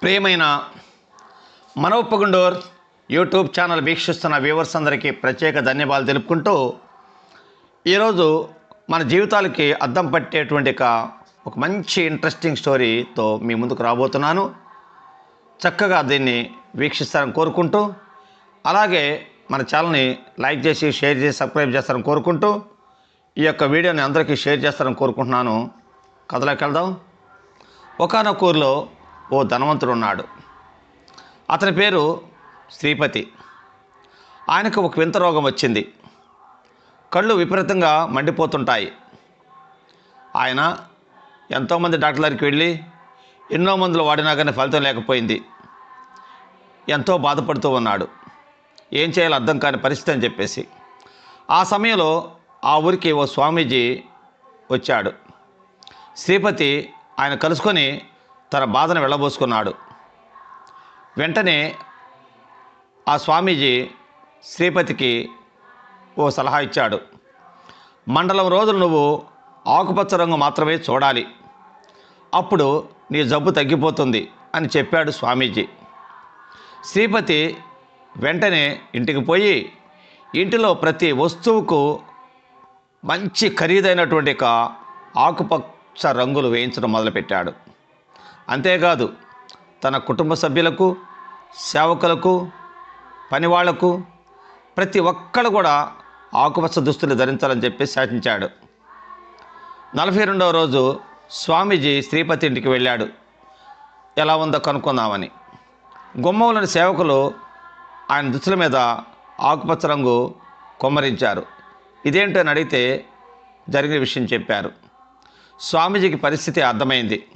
ప్రియమైన మనోప్పగుండోర్ YouTube channel వీక్షిస్తున్న వ్యూవర్స్ అందరికీ ప్రత్యేక ధన్యవాదాలు తెలుపుకుంటూ ఈరోజు మన జీవితాలకి అద్దం పట్టేటువంటి ఒక ఒక మంచి ఇంట్రెస్టింగ్ స్టోరీతో మీ ముందుకు రాబోతున్నాను. చక్కగా దీన్ని వీక్షిస్తారని కోరుకుంటూ అలాగే మన ఛానల్ని లైక్ చేసి షేర్ చేసి సబ్స్క్రైబ్ చేస్తారని కోరుకుంటూ ఈ యొక్క వీడియోని అందరికీ షేర్ చేస్తారని కోరుకుంటున్నాను. కథలోకి వెళ్దాం. ఒకనొక ఊరిలో ఓ ధనవంతుడు ఉన్నాడు అతని పేరు శ్రీపతి. ఆయనకు ఒక వింత రోగం వచ్చింది. కళ్ళు విపరీతంగా మండిపోతుంటాయి. ఆయన ఎంతోమంది డాక్టర్ దగ్గరికి వెళ్ళి ఎన్నో మందులు వాడినా కానీ ఫలితం లేకపోయింది. ఎంతో బాధపడుతూ ఉన్నాడు. ఏం చేయాలో అర్థం కాని పరిస్థితి అని చెప్పేసి. ఆ సమయంలో ఆ ఊరికి ఓ స్వామీజీ వచ్చాడు. శ్రీపతి ఆయన కలుసుకొని తన బాధను వెళ్ళబోసుకున్నాడు. వెంటనే ఆ స్వామీజీ శ్రీపతికి ఓ సలహా ఇచ్చాడు. మండలం రోజులు నువ్వు ఆకుపచ్చ రంగు మాత్రమే చూడాలి. అప్పుడు నీ జబ్బు తగ్గిపోతుంది అని చెప్పాడు స్వామీజీ. శ్రీపతి వెంటనే ఇంటికి పోయి ఇంటిలో ప్రతి వస్తువుకు మంచి ఖరీదైనటువంటి ఆకుపచ్చ రంగులు వేయించడం మొదలుపెట్టాడు. అంతేకాదు తన కుటుంబ సభ్యులకు సేవకులకు పనివాళ్ళకు ప్రతి ఒక్కరు కూడా ఆకుపచ్చ దుస్తులు ధరించాలని చెప్పి శాసించాడు. నలభై రెండవ రోజు స్వామీజీ శ్రీపతి ఇంటికి వెళ్ళాడు. ఎలా ఉందో కనుక్కుందామని. గుమ్మంలోని సేవకులు ఆయన దుస్తుల మీద ఆకుపచ్చ రంగు కొమ్మరించారు. ఇదేంటని అడిగితే జరిగిన విషయం చెప్పారు. స్వామీజీకి పరిస్థితి అర్థమైంది.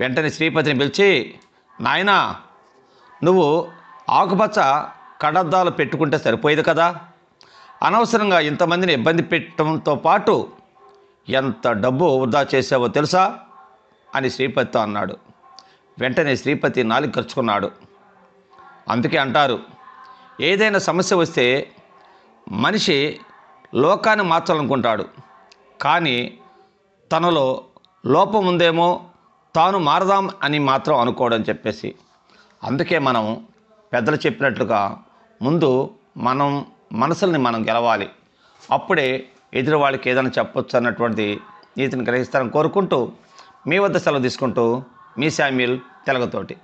వెంటనే శ్రీపతిని పిలిచి నాయనా నువ్వు ఆకుపచ్చ కడద్దాలు పెట్టుకుంటే సరిపోయేది కదా? అనవసరంగా ఇంతమందిని ఇబ్బంది పెట్టడంతో పాటు ఎంత డబ్బు వృధా చేసావో తెలుసా? అని శ్రీపతితో అన్నాడు. వెంటనే శ్రీపతి నాలుగు ఖర్చుకున్నాడు అందుకే అంటారు ఏదైనా సమస్య వస్తే మనిషి లోకాన్ని మార్చాలనుకుంటాడు. కానీ తనలో లోపం ఉందేమో తాను మారదాం అని మాత్రం అనుకోవడం చెప్పేసి అందుకే మనం పెద్దలు చెప్పినట్లుగా ముందు మనం మనసుల్ని మనం గెలవాలి. అప్పుడే ఎదురు వాళ్ళకి ఏదైనా చెప్పొచ్చు అన్నటువంటి నీతిని గ్రహిస్తారని కోరుకుంటూ మీ వద్ద సెలవు తీసుకుంటూ మీ శామ్యుల్ తెలగతోటి.